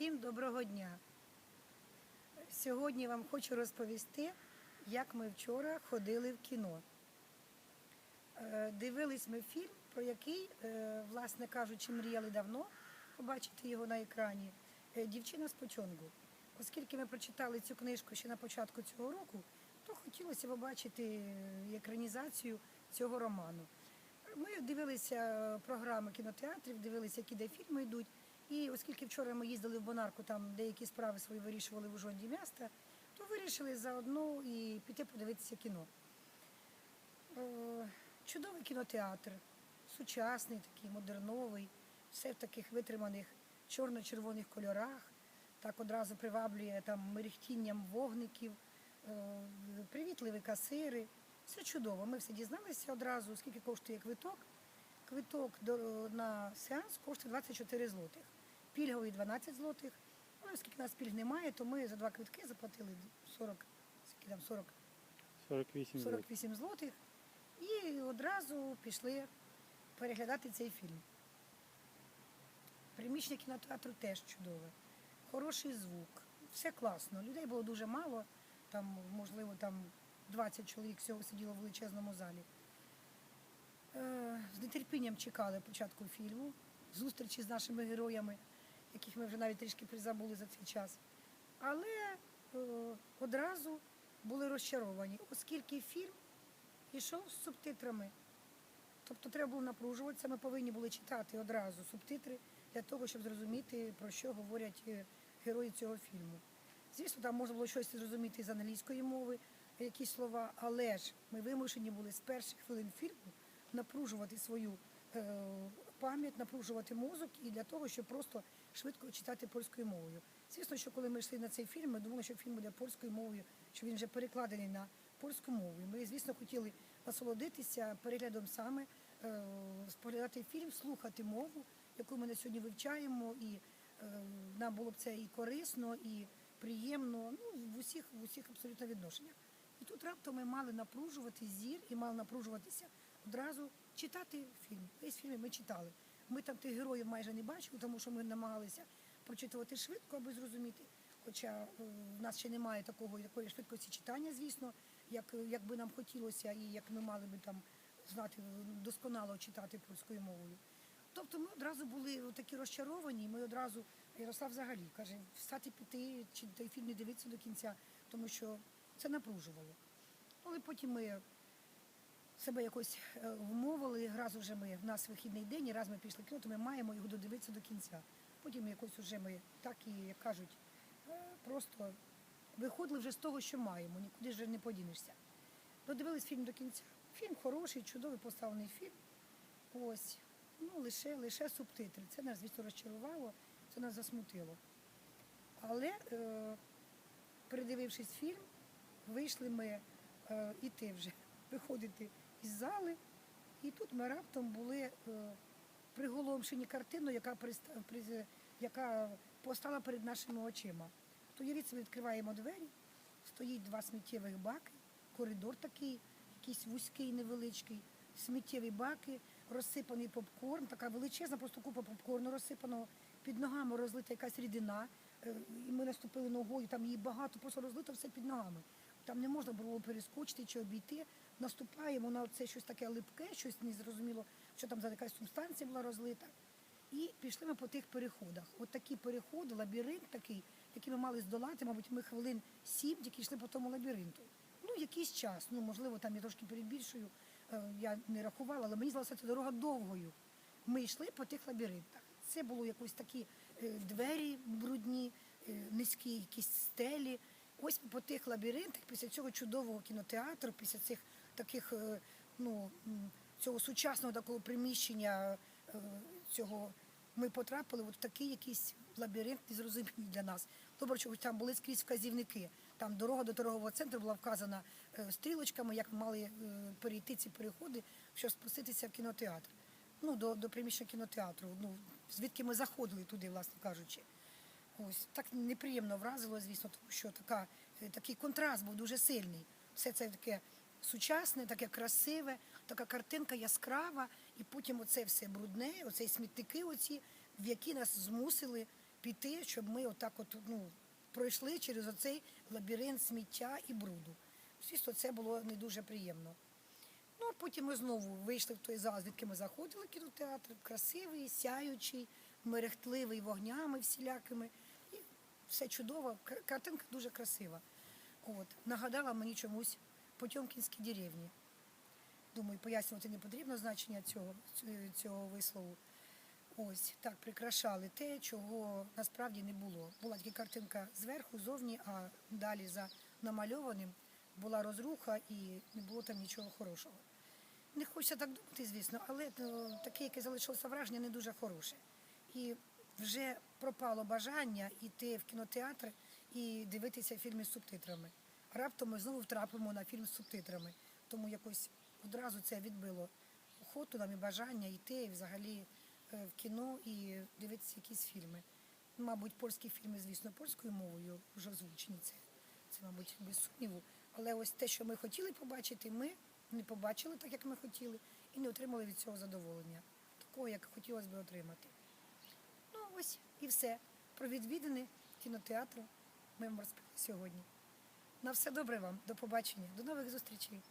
Всім доброго дня. Сьогодні вам хочу розповісти, як ми вчора ходили в кіно. Е, Дивились ми фільм, про який, е, власне кажучи, мріяли давно побачити його на екрані. Е, Дівчина з почонгу. Оскільки ми прочитали цю книжку ще на початку цього року, то хотілося побачити екранізацію цього роману. Ми дивилися програми кінотеатрів, дивилися, які де фільми йдуть. І оскільки вчора ми їздили в Бонарку, там деякі справи свої вирішували в Ужонді міста, то вирішили заодно і піти подивитися кіно. Е, Чудовий кінотеатр, сучасний, такий модерновий, все в таких витриманих чорно-червоних кольорах. Так одразу приваблює там мерехтінням вогників, е, привітливі касири. Все чудово. Ми все дізналися одразу, скільки коштує квиток. Квиток на сеанс коштує 24 злотих. Пільговий 12 злотих. Ну, оскільки нас пільг немає, то ми за два квитки заплатили 40, скільки там 40 48 злотих. 48 злотих і одразу пішли переглядати цей фільм. Приміщення кінотеатру теж чудове, хороший звук, все класно. Людей було дуже мало, там, можливо, там 20 чоловік всього сиділо в величезному залі. Е, З нетерпінням чекали початку фільму, зустрічі з нашими героями, яких ми вже навіть трішки призабули за цей час. Але е, одразу були розчаровані, оскільки фільм йшов з субтитрами. Тобто треба було напружуватися, ми повинні були читати одразу субтитри для того, щоб зрозуміти, про що говорять е, герої цього фільму. Звісно, там можна було щось зрозуміти з англійської мови, якісь слова, але ж ми вимушені були з перших хвилин фільму напружувати свою е, пам'ять, напружувати мозок і для того, щоб просто швидко читати польською мовою. Звісно, що коли ми йшли на цей фільм, ми думали, що фільм буде польською мовою, що він вже перекладений на польську мову. Ми, звісно, хотіли насолодитися переглядом саме, е, споглядати фільм, слухати мову, яку ми на сьогодні вивчаємо, і е, нам було б це і корисно, і приємно, ну, в усіх, в усіх абсолютно відношеннях. І тут раптом ми мали напружувати зір і мали напружуватися одразу читати фільм. Весь фільм ми читали. Ми там тих героїв майже не бачили, тому що ми намагалися прочитувати швидко, аби зрозуміти. Хоча е, в нас ще немає такого такої швидкості читання, звісно, як, як би нам хотілося, і як ми мали би там знати досконало читати польською мовою. Тобто ми одразу були такі розчаровані, ми одразу, Ярослав взагалі каже, встати піти, чи той фільм не дивитися до кінця, тому що це напружувало. Але потім ми себе якось е, вмовили, раз уже ми в нас вихідний день, і раз ми пішли кіно, то ми маємо його додивитися до кінця. Потім якось уже ми так і як кажуть, е, просто виходили вже з того, що маємо, нікуди вже не подінешся. Додивились фільм до кінця. Фільм хороший, чудовий поставлений фільм. Ось. Ну, лише, лише субтитри. Це нас, звісно, розчарувало, це нас засмутило. Але, е, передивившись фільм, вийшли ми е, іти вже, виходити із зали, і тут ми раптом були е, приголомшені картиною, яка, яка постала перед нашими очима. То уявіть собі, відкриваємо двері, стоїть два сміттєвих баки, коридор такий, якийсь вузький, невеличкий, сміттєві баки, розсипаний попкорн, така величезна просто купа попкорну розсипаного, під ногами розлита якась рідина, е, і ми наступили ногою, там її багато, просто розлито все під ногами. Там не можна було перескочити чи обійти. Наступаємо на це щось таке липке, щось незрозуміло, що там за якась субстанція була розлита. І пішли ми по тих переходах. От такі переходи, лабіринт такий, який ми мали здолати, мабуть, ми хвилин сім тільки йшли по тому лабіринту. Ну, якийсь час, ну можливо, там я трошки перебільшую, е, я не рахувала, але мені здалося, ця дорога довгою. Ми йшли по тих лабіринтах. Це було якось такі е, двері брудні, е, низькі якісь стелі. Ось по тих лабіринтах, після цього чудового кінотеатру, після цих таких, е, ну, цього сучасного такого приміщення е, цього, ми потрапили от в такий якийсь лабіринт незрозумілий для нас. Добре, що там були скрізь вказівники. Там дорога до торгового центру була вказана е, стрілочками, як мали перейти ці переходи, щоб спуститися в кінотеатр. Ну, до, до приміщення кінотеатру, ну, звідки ми заходили туди, власне кажучи. Ось так неприємно вразило, звісно, тому що така, такий контраст був дуже сильний. Все це таке сучасне, таке красиве, така картинка яскрава, і потім оце все брудне, оце смітники, оці, в які нас змусили піти, щоб ми отак от, ну, пройшли через оцей лабіринт сміття і бруду. Звісно, це було не дуже приємно. Ну, а потім ми знову вийшли в той зал, звідки ми заходили, кінотеатр, красивий, сяючий, мерехтливий вогнями всілякими. І все чудово, картинка дуже красива. От, нагадала мені чомусь Потьомкінські деревні. Думаю, пояснювати не потрібно значення цього, цього вислову. Ось так прикрашали те, чого насправді не було. Була тільки картинка зверху, зовні, а далі за намальованим була розруха і не було там нічого хорошого. Не хочеться так думати, звісно, але е, таке, яке залишилося враження, не дуже хороше. І вже пропало бажання йти в кінотеатр і дивитися фільми з субтитрами. Раптом ми знову втрапимо на фільм з субтитрами. Тому якось одразу це відбило охоту нам і бажання йти взагалі е, в кіно і дивитися якісь фільми. Мабуть, польські фільми, звісно, польською мовою вже озвучені. Це, це, мабуть, без сумніву. Але ось те, що ми хотіли побачити, ми не побачили так, як ми хотіли, і не отримали від цього задоволення, такого, як хотілося б отримати. Ну, ось і все. Про відвідини кінотеатру ми вам розповіли сьогодні. На все добре вам, до побачення, до нових зустрічей.